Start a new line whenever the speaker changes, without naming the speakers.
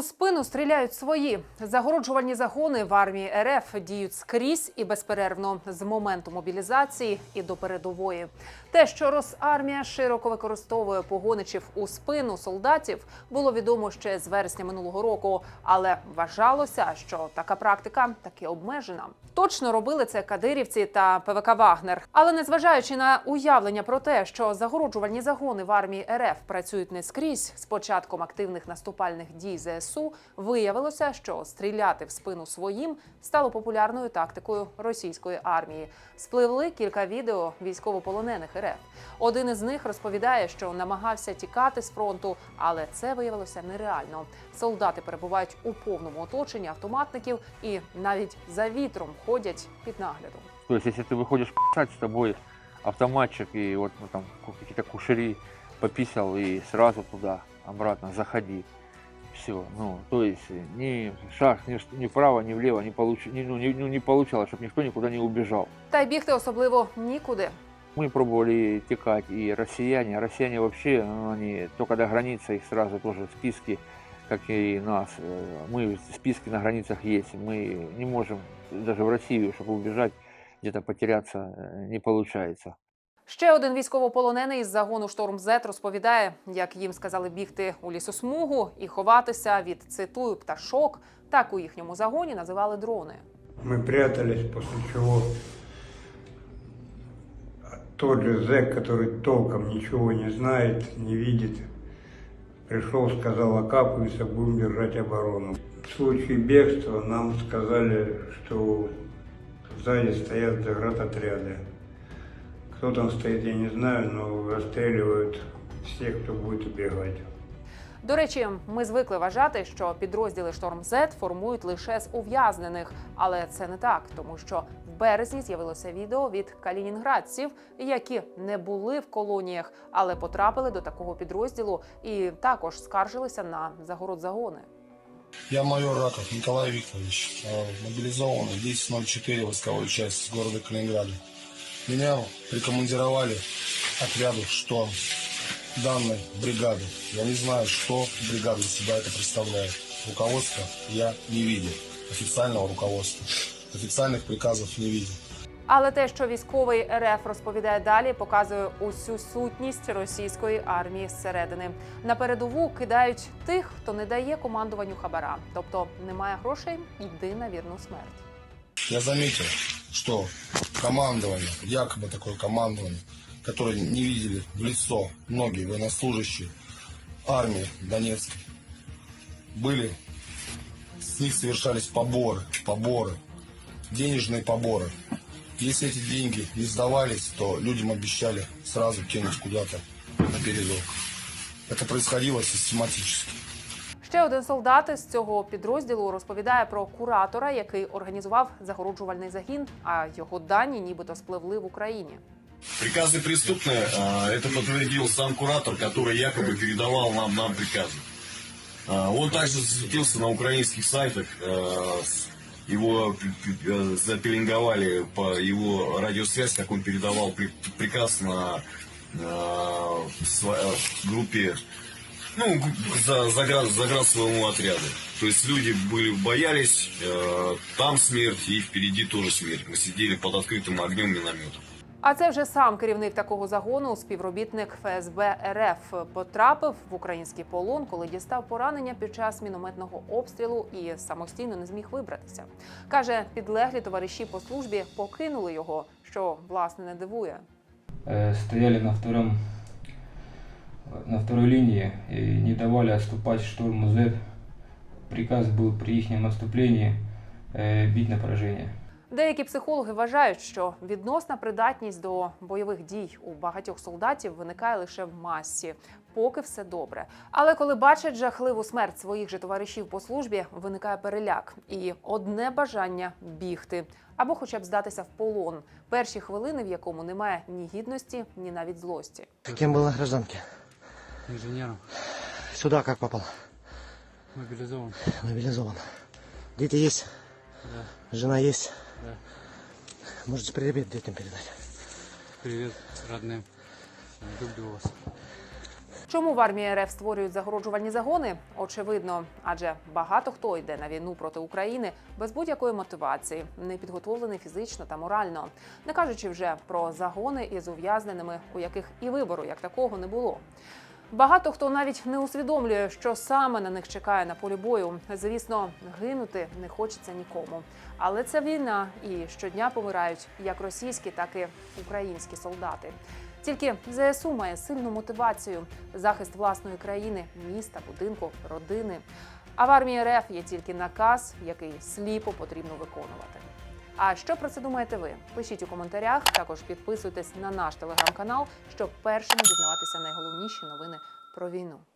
У спину стріляють свої загороджувальні загони в армії РФ діють скрізь і безперервно з моменту мобілізації і до передової. Те, що Росармія широко використовує погоничів у спину солдатів, було відомо ще з вересня минулого року, але вважалося, що така практика таки обмежена. Точно робили це кадирівці та ПВК Вагнер. Але незважаючи на уявлення про те, що загороджувальні загони в армії РФ працюють не скрізь, з початком активних наступальних дій ЗСУ виявилося, що стріляти в спину своїм стало популярною тактикою російської армії. Спливли кілька відео військовополонених РФ. Один із них розповідає, що намагався тікати з фронту, але це виявилося нереально. Солдати перебувають у повному оточенні автоматників і навіть за вітром ходять під наглядом.
То есть, если ты выходишь писать, с тобой автоматчик и вот ну, там ку- какие-то кушери пописал и сразу туда, обратно, заходи Все, ну, то есть э, ни шаг, ни, ш- ни вправо, ни влево не, получ... ни, ну, не, ну, не получалось, чтобы никто никуда не убежал.
Та й бігти особливо нікуди.
Мы пробовали текать, и россияне, а россияне вообще, ну, они только до границы, их сразу тоже в списке, как и нас. Э, Мы в списке на границах есть, мы не можем даже в Россию, чтобы убежать, где-то потеряться э, не получается.
Ще один військовополонений із загону Шторм Зет розповідає, як їм сказали бігти у лісосмугу і ховатися від цитую пташок. Так у їхньому загоні називали дрони.
Мы прятались, после чего тот же зэк, который толком ничего не знает, не видит, пришел, сказал, окапывайся, будем держать оборону. В случае бегства нам сказали, что сзади стоят заградотряды. Кто там стоит, я не знаю, но расстреливают всех, кто будет убегать.
До речі, ми звикли вважати, що підрозділи Шторм Зет формують лише з ув'язнених, але це не так, тому що в березні з'явилося відео від калінінградців, які не були в колоніях, але потрапили до такого підрозділу і також скаржилися на загород-загони.
Я майор Раков Николай Викторович, мобилизованный 10.04 войсковой часть с города Калининграда. Меня прикомандировали к отряду «Шторм» данной бригады. Я не знаю, что бригада из себя это представляет. Руководства я не видел. Официального руководства. Официальных приказов не видел.
Але те, що військовий РФ розповідає далі, показує усю сутність російської армії зсередини. На передову кидають тих, хто не дає командуванню хабара, тобто немає грошей, йди на вірну смерть.
Я заметил, что командование, якобы такое командование, которое не видели в лицо многие военнослужащие армии Донецкой, были, с них совершались поборы, поборы, денежные поборы. Если эти деньги не сдавались, то людям обещали сразу кинуть куда-то на передок. Это происходило систематически.
Ще один солдат з цього підрозділу розповідає про куратора, який організував загороджувальний загін, а його дані нібито спливли в Україні.
Приказы преступные, а, это подтвердил сам куратор, который якобы передавал нам, нам приказы. А, Он также засветился на украинских сайтах, а, с- его п- п- э, запеленговали по его радиосвязь, как он передавал при- приказ на а, сва- э, группе, ну, г- за, заград, заград своему отряду. То есть люди были, боялись, э, там смерть и впереди тоже смерть. Мы сидели под открытым огнем минометов.
А це вже сам керівник такого загону, співробітник ФСБ РФ, потрапив в український полон, коли дістав поранення під час мінометного обстрілу і самостійно не зміг вибратися. каже, підлеглі товариші по службі покинули його, що власне не дивує.
э, стояли на втором на второй линии и не давали отступать штурму Z. Приказ был при их наступлении э, бить на поражение.
Деякі психологи вважають, що відносна придатність до бойових дій у багатьох солдатів виникає лише в масі, поки все добре. Але коли бачать жахливу смерть своїх же товаришів по службі, виникає переляк і одне бажання бігти або хоча б здатися в полон. Перші хвилини, в якому немає ні гідності, ні навіть злості.
Кем был на гражданке?
Инженером,
Сюда как попал?
мобилизован.
Мобилизован. Дети есть?
Да.
Жена есть?
Да.
Можете привет детям передать.
Привет родным. Люблю вас.
Чому в армії РФ створюють загороджувальні загони? Очевидно, адже багато хто йде на війну проти України без будь-якої мотивації, не підготовлений фізично та морально, не кажучи вже про загони із ув'язненими, у яких і вибору як такого не було. Багато хто навіть не усвідомлює, що саме на них чекає на полі бою. Звісно, гинути не хочеться нікому. Але це війна, і щодня помирають як російські, так і українські солдати. Тільки ЗСУ має сильну мотивацію захист власної країни, міста, будинку, родини. А в армії РФ є тільки наказ, який сліпо потрібно виконувати. А що про це думаєте ви? Пишіть у коментарях. Також підписуйтесь на наш телеграм-канал, щоб першими дізнаватися найголовніші новини про війну.